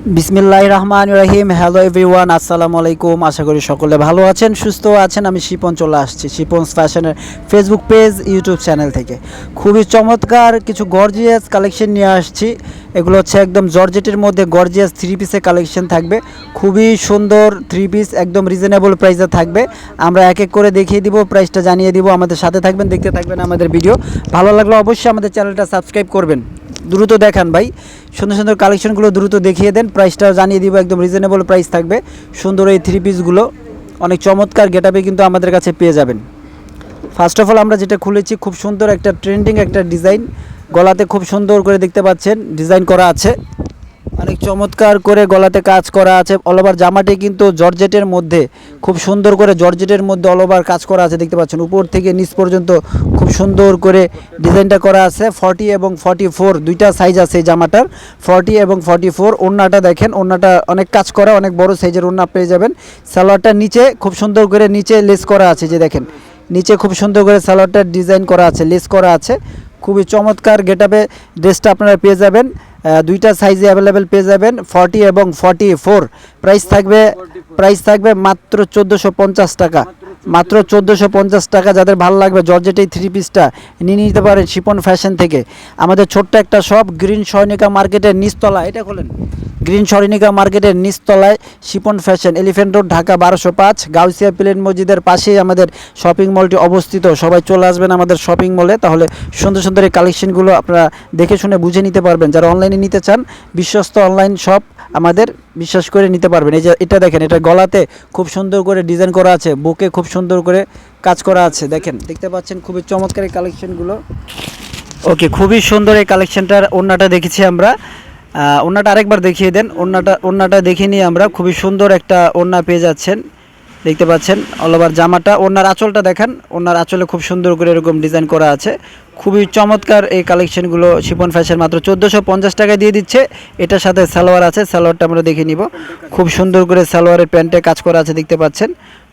বিসমিল্লাহ রহমান রহিম। Hello everyone আসসালামু আলাইকুম। আশা করি সকলে ভালো আছেন, সুস্থ আছেন। আমি শিপন চলে আসছি, শিপন ফ্যাশনের ফেসবুক পেজ ইউটিউব চ্যানেল থেকে। খুবই চমৎকার কিছু গর্জিয়াস কালেকশন নিয়ে আসছি। এগুলো হচ্ছে একদম জর্জেটের মধ্যে গর্জিয়াস থ্রি পিসের কালেকশন থাকবে। খুবই সুন্দর থ্রি পিস একদম রিজনেবল প্রাইসে থাকবে। আমরা এক এক করে দেখিয়ে দিব প্রাইসটা জানিয়ে দিব। আমাদের সাথে থাকবেন, দেখতে থাকবেন আমাদের ভিডিও ভালো লাগলে অবশ্যই আমাদের চ্যানেলটা সাবস্ক্রাইব করবেন। দ্রুত দেখান ভাই। সুন্দর সুন্দর কালেকশনগুলো দ্রুত দেখিয়ে দেন। প্রাইসটা জানিয়ে দিব, একদম রিজনেবল প্রাইস থাকবে। সুন্দর এই থ্রি পিসগুলো অনেক চমৎকার গেটআপে কিন্তু আমাদের কাছে পেয়ে যাবেন। ফার্স্ট অফ অল আমরা যেটা খুলেছি, খুব সুন্দর একটা ট্রেন্ডিং একটা ডিজাইন গলাতে খুব সুন্দর করে দেখতে পাচ্ছেন ডিজাইন করা আছে। অনেক চমৎকার করে গলাতে কাজ করা আছে। অল ওভার জামাটি কিন্তু জর্জেটের মধ্যে, খুব সুন্দর করে জর্জেটের মধ্যে অল ওভার কাজ করা আছে, দেখতে পাচ্ছেন। উপর থেকে নিচ পর্যন্ত খুব সুন্দর করে ডিজাইনটা করা আছে। ফর্টি এবং ফর্টি ফোর দুইটা সাইজ আছে এই জামাটার। ফর্টি এবং ফর্টি ফোর ওড়নাটা দেখেন, ওড়নাটা অনেক কাজ করা, অনেক বড় সাইজের ওড়না পেয়ে যাবেন। সালোয়ারটা নিচে খুব সুন্দর করে নিচে লেস করা আছে, যে দেখেন। নিচে খুব সুন্দর করে সালোয়ারটার ডিজাইন করা আছে লেস করা আছে। খুবই চমৎকার গেটআপে ড্রেসটা আপনারা পেয়ে যাবেন। দুইটা সাইজে অ্যাভেলেবেল পেয়ে যাবেন ফর্টি এবং ফর্টি ফোর প্রাইস থাকবে প্রাইস থাকবে মাত্র চোদ্দোশো টাকা। মাত্র চোদ্দোশো পঞ্চাশ টাকা যাদের ভালো লাগবে জর্জেট এই থ্রি পিসটা নিয়ে নিতে পারেন শিপন ফ্যাশন থেকে। আমাদের ছোট্ট একটা শপ গ্রিন সৈনিকা মার্কেটের নিচতলা এটা খোলেন। গ্রিন সরিনিকা মার্কেটের নিচতলায় Shipon fashion elephant road Dhaka বারোশো পাঁচ, গাউসিয়া প্লেন মসজিদের পাশেই আমাদের শপিং মলটি অবস্থিত। সবাই চলে আসবেন আমাদের শপিং মলে তাহলে সুন্দর সুন্দর এই কালেকশনগুলো আপনারা দেখে শুনে বুঝে নিতে পারবেন। যারা অনলাইনে নিতে চান, বিশ্বস্ত অনলাইন শপ আমাদের বিশ্বাস করে নিতে পারবেন। এই যে এটা দেখেন, এটা গলাতে খুব সুন্দর করে ডিজাইন করা আছে, বুকে খুব সুন্দর করে কাজ করা আছে। দেখেন দেখতে পাচ্ছেন খুবই চমৎকার এই কালেকশনগুলো। ওকে খুবই সুন্দর এই কালেকশনটার ওড়নাটা দেখেছি আমরা। আহ, ওড়নাটা আরেকবার দেখিয়ে দেন। ওড়নাটা ওড়নাটা দেখে নিয়ে আমরা খুবই সুন্দর একটা ওড়না পেয়ে যাচ্ছেন। দেখতে পাচ্ছেন অল ওভার জামাটা। ওড়নার আঁচলটা দেখেন ওনার আঁচলে খুব সুন্দর করে এরকম ডিজাইন করা আছে। খুবই চমৎকার এই কালেকশনগুলো শিপন ফ্যাশন মাত্র চোদ্দোশো পঞ্চাশ টাকায় দিয়ে দিচ্ছে। এটার সাথে সালোয়ার আছে সালোয়ারটা আমরা দেখে নিব। খুব সুন্দর করে সালোয়ারের প্যান্টে কাজ করা আছে দেখতে পাচ্ছেন।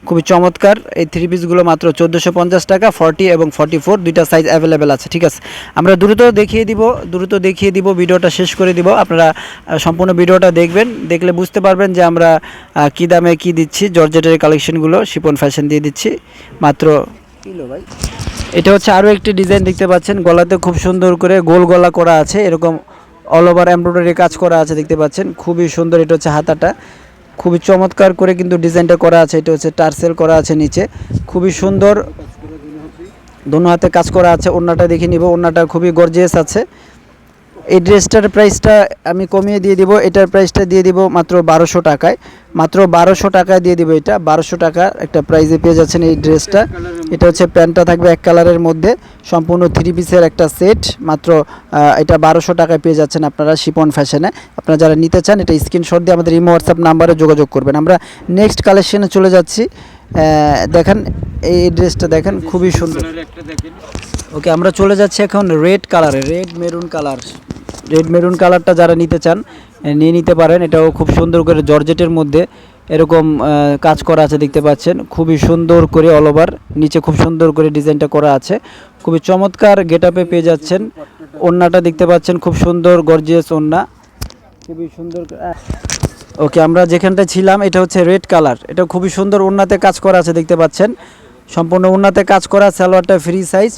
খুবই চমৎকার। এই থ্রি পিসগুলো মাত্র চোদ্দোশো পঞ্চাশ টাকা ফর্টি এবং ফর্টি ফোর দুইটা সাইজ অ্যাভেলেবেল আছে ঠিক আছে? আমরা দ্রুত দেখিয়ে দিব দ্রুত দেখিয়ে দিব ভিডিওটা শেষ করে দিব। আপনারা সম্পূর্ণ ভিডিওটা দেখবেন দেখলে বুঝতে পারবেন যে আমরা কী দামে কী দিচ্ছি জর্জেটের কালেকশনগুলো শিপন ফ্যাশন দিয়ে দিচ্ছি মাত্র কিলো ভাই? এটা হচ্ছে আরও একটি ডিজাইন দেখতে পাচ্ছেন গলাতে খুব সুন্দর করে গোল গলা করা আছে এরকম অল ওভার এমব্রয়ডারি কাজ করা আছে দেখতে পাচ্ছেন খুবই সুন্দর এটা হচ্ছে হাতাটা। খুবই চমৎকার করে কিন্তু ডিজাইনটা করা আছে, এটা হচ্ছে টার্সেল করা আছে নিচে। খুবই সুন্দর, দোনো হাতে কাজ করা আছে, ওড়নাটা দেখে নিব, ওড়নাটা খুবই গর্জিয়াস আছে। এই ড্রেসটার প্রাইসটা আমি কমিয়ে দিয়ে দিব। এটার প্রাইসটা দিয়ে দিব মাত্র বারোশো টাকায়। মাত্র বারোশো টাকায় দিয়ে দিব এটা। বারোশো টাকা একটা প্রাইজে পেয়ে যাচ্ছেন এই ড্রেসটা। এটা হচ্ছে প্যান্টটা থাকবে এক কালারের মধ্যে। সম্পূর্ণ থ্রি পিসের একটা সেট মাত্র এটা বারোশো টাকায় পেয়ে যাচ্ছেন আপনারা শিপন ফ্যাশনে। আপনারা যারা নিতে চান এটা স্ক্রিনশট দিয়ে আমাদের ইমো হোয়াটসঅ্যাপ নাম্বারে যোগাযোগ করবেন। আমরা নেক্সট কালেকশনে চলে যাচ্ছি। দেখেন এই ড্রেসটা দেখেন খুবই সুন্দর। ওকে আমরা চলে যাচ্ছি এখন রেড কালারে red maroon colour red maroon কালারটা যারা নিতে চান নিয়ে নিতে পারেন। এটাও খুব সুন্দর করে জর্জেটের মধ্যে এরকম কাজ করা আছে দেখতে পাচ্ছেন। খুবই সুন্দর করে অল ওভার নিচে খুব সুন্দর করে ডিজাইনটা করা আছে। খুবই চমৎকার গেট আপে পেয়ে যাচ্ছেন। ওড়নাটা দেখতে পাচ্ছেন, খুব সুন্দর গর্জিয়াস ওড়না খুবই সুন্দর ওকে, আমরা যেখানটা ছিলাম, এটা হচ্ছে রেড কালার। এটা খুবই সুন্দর ওড়নাতে কাজ করা আছে দেখতে পাচ্ছেন। সম্পূর্ণ ওড়নাতে কাজ করা, সালোয়ারটা ফ্রি সাইজ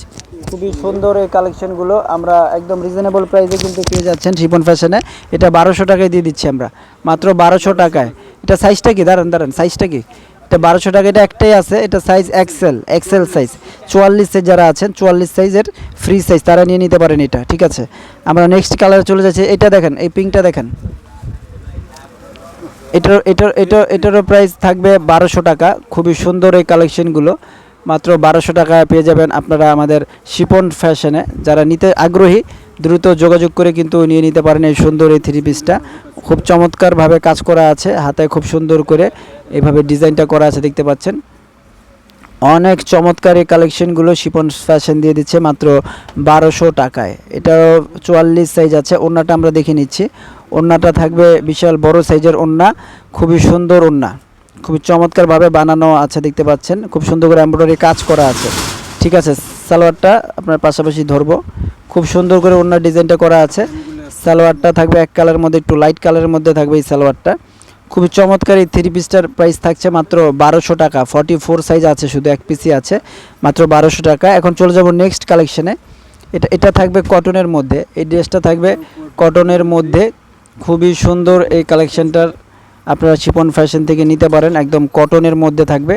খুবই সুন্দর এই কালেকশনগুলো আমরা একদম রিজনেবল প্রাইসে কিন্তু পেয়ে যাচ্ছেন শিপন ফ্যাশনে এটা বারোশো টাকায় দিয়ে দিচ্ছি আমরা। মাত্র বারোশো টাকায়। এটা সাইজটা কি? দাঁড়ান দাঁড়ান সাইজটা কি? এটা বারোশো টাকা, এটা একটাই আছে, এটা সাইজ এক্সেল এক্সেল সাইজ চুয়াল্লিশ সাইজ যারা আছেন, চুয়াল্লিশ সাইজের ফ্রি সাইজ তারা নিয়ে নিতে পারেন এটা, ঠিক আছে? আমরা নেক্সট কালারে চলে যাচ্ছি। এটা দেখেন, এই পিঙ্কটা দেখেন। এটার এটার এটা এটারও প্রাইস থাকবে বারোশো টাকা। খুবই সুন্দর এই কালেকশনগুলো। মাত্র বারোশো টাকায় পেয়ে যাবেন আপনারা আমাদের শিপন ফ্যাশনে। যারা নিতে আগ্রহী, দ্রুত যোগাযোগ করে কিন্তু নিয়ে নিতে পারেন এই সুন্দর এই থ্রি পিসটা। খুব চমৎকারভাবে কাজ করা আছে, হাতে খুব সুন্দর করে এভাবে ডিজাইনটা করা আছে, দেখতে পাচ্ছেন। অনেক চমৎকার এই কালেকশনগুলো শিপন ফ্যাশন দিয়ে দিচ্ছে মাত্র বারোশো টাকায়। এটাও চুয়াল্লিশ সাইজ আছে ওড়নাটা আমরা দেখে নিচ্ছি। ওড়নাটা থাকবে বিশাল বড় সাইজের ওড়না খুবই সুন্দর ওড়না খুবই চমৎকারভাবে বানানো আছে, দেখতে পাচ্ছেন। খুব সুন্দর করে এমব্রয়ডারি কাজ করা আছে। ঠিক আছে, সালোয়ারটা আপনার পাশাপাশি ধরবো। খুব সুন্দর করে ওড়নার ডিজাইনটা করা আছে। সালোয়ারটা থাকবে এক কালারের মধ্যে, একটু লাইট কালারের মধ্যে থাকবে এই সালোয়ারটা। খুবই চমৎকার এই থ্রি পিসটার প্রাইস থাকছে মাত্র বারোশো টাকা। ফর্টি ফোর সাইজ আছে, শুধু এক পিসই আছে, মাত্র বারোশো টাকা। এখন চলে যাব নেক্সট কালেকশনে এটা এটা থাকবে কটনের মধ্যে। এই ড্রেসটা থাকবে কটনের মধ্যে। খুবই সুন্দর এই কালেকশনটার আপনারা শিপন ফ্যাশন থেকে নিতে পারেন, একদম কটনের মধ্যে থাকবে।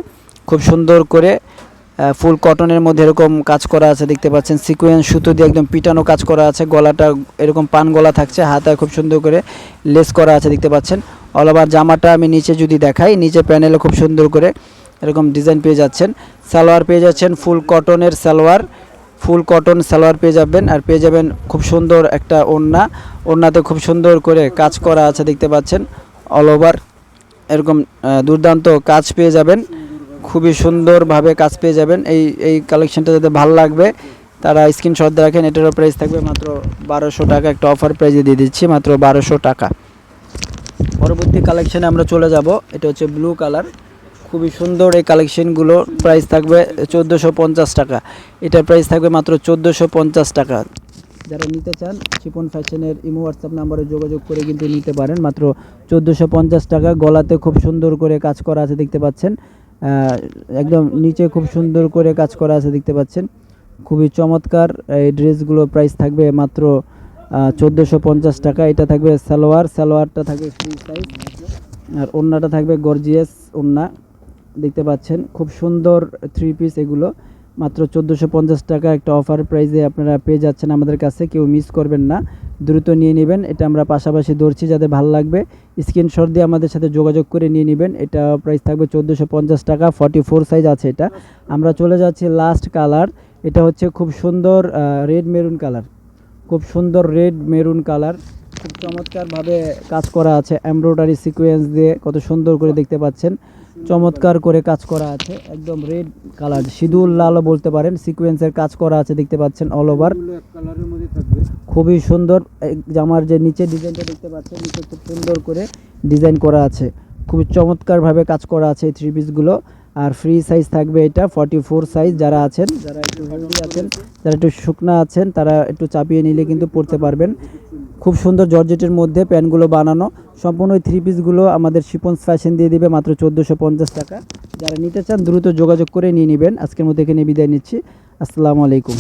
খুব সুন্দর করে ফুল কটনের মধ্যে এরকম কাজ করা আছে, দেখতে পাচ্ছেন, সিকোয়েন্স সুতো দিয়ে একদম পিটানো কাজ করা আছে, গলাটা এরকম পান গলা থাকছে হাতায় খুব সুন্দর করে লেস করা আছে, দেখতে পাচ্ছেন। অল ওভার জামাটা আমি নিচে যদি দেখাই, নিচে প্যানেলে খুব সুন্দর করে এরকম ডিজাইন পেয়ে যাচ্ছেন। সালোয়ার পেয়ে যাচ্ছেন, ফুল কটনের সালোয়ার, ফুল কটন সালোয়ার পেয়ে যাবেন, আর পেয়ে যাবেন খুব সুন্দর একটা ওড়না। ওড়নাতে খুব সুন্দর করে কাজ করা আছে, দেখতে পাচ্ছেন। অল ওভার এরকম দুর্দান্ত কাজ পেয়ে যাবেন। খুবই সুন্দরভাবে কাজ পেয়ে যাবেন। এই এই কালেকশনটা যাতে ভালো লাগবে, তারা স্ক্রিনশট রাখেন এটারও প্রাইস থাকবে মাত্র বারোশো টাকা। একটা অফার প্রাইসে দিয়ে দিচ্ছি, মাত্র বারোশো টাকা। পরবর্তী কালেকশনে আমরা চলে যাব। এটা হচ্ছে ব্লু কালার খুবই সুন্দর এই কালেকশনগুলো প্রাইস থাকবে চোদ্দোশো টাকা। এটার প্রাইস থাকবে মাত্র চোদ্দোশো টাকা। যারা নিতে চান, শিপন ফ্যাশনের ইমো হোয়াটসঅ্যাপ নাম্বারে যোগাযোগ করে কিন্তু নিতে পারেন। মাত্র চোদ্দোশো পঞ্চাশ টাকা, গলাতে খুব সুন্দর করে কাজ করা আছে দেখতে পাচ্ছেন। একদম নিচে খুব সুন্দর করে কাজ করা আছে দেখতে পাচ্ছেন। খুবই চমৎকার, এই ড্রেসগুলো প্রাইস থাকবে মাত্র চোদ্দোশো পঞ্চাশ টাকা। এটা থাকবে সালোয়ার, সালোয়ারটা থাকবে ফ্রি সাইজ আর ওড়নাটা থাকবে গর্জিয়াস ওড়না দেখতে পাচ্ছেন, খুব সুন্দর থ্রি পিস এগুলো। মাত্র চোদ্দোশো পঞ্চাশ টাকা একটা অফার প্রাইসে আপনারা পেয়ে যাচ্ছেন আমাদের কাছে। কেউ মিস করবেন না। দ্রুত নিয়ে নেবেন। এটা আমরা পাশাপাশি ধরছি যাদের ভালো লাগবে। স্ক্রিনশট দিয়ে আমাদের সাথে যোগাযোগ করে নিয়ে নেবেন। এটা প্রাইস থাকবে চোদ্দোশো পঞ্চাশ টাকা। ফর্টি ফোর সাইজ আছে এটা। আমরা চলে যাচ্ছি লাস্ট কালার এটা হচ্ছে খুব সুন্দর রেড মেরুন কালার খুব সুন্দর রেড মেরুন কালার খুব চমৎকারভাবে কাজ করা আছে। এমব্রয়ডারি সিকোয়েন্স দিয়ে কত সুন্দর করে দেখতে পাচ্ছেন। চমৎকার করে কাজ করা আছে, একদম রেড কালার সিঁদুর লালও বলতে পারেন সিকোয়েন্সের কাজ করা আছে, দেখতে পাচ্ছেন অল ওভার খুবই সুন্দর জামার যে নিচে ডিজাইনটা দেখতে পাচ্ছেন নিচে খুব সুন্দর করে ডিজাইন করা আছে। খুবই চমৎকারভাবে কাজ করা আছে এই থ্রি পিসগুলো আর ফ্রি সাইজ থাকবে এটা ফর্টি ফোর সাইজ যারা আছেন, যারা একটু হেলদি আছেন, যারা একটু শুকনা আছেন, তারা একটু চাপিয়ে নিলে কিন্তু পড়তে পারবেন। খুব সুন্দর জর্জেটের মধ্যে প্যান্টগুলো বানানো। সম্পূর্ণ ওই থ্রি পিসগুলো আমাদের শিপন্স ফ্যাশন দিয়ে দিবে মাত্র চোদ্দোশো পঞ্চাশ টাকা। যারা নিতে চান দ্রুত যোগাযোগ করে নিয়ে নেবেন। আজকের মধ্যে এখানে বিদায় নিচ্ছি। আসসালামু আলাইকুম।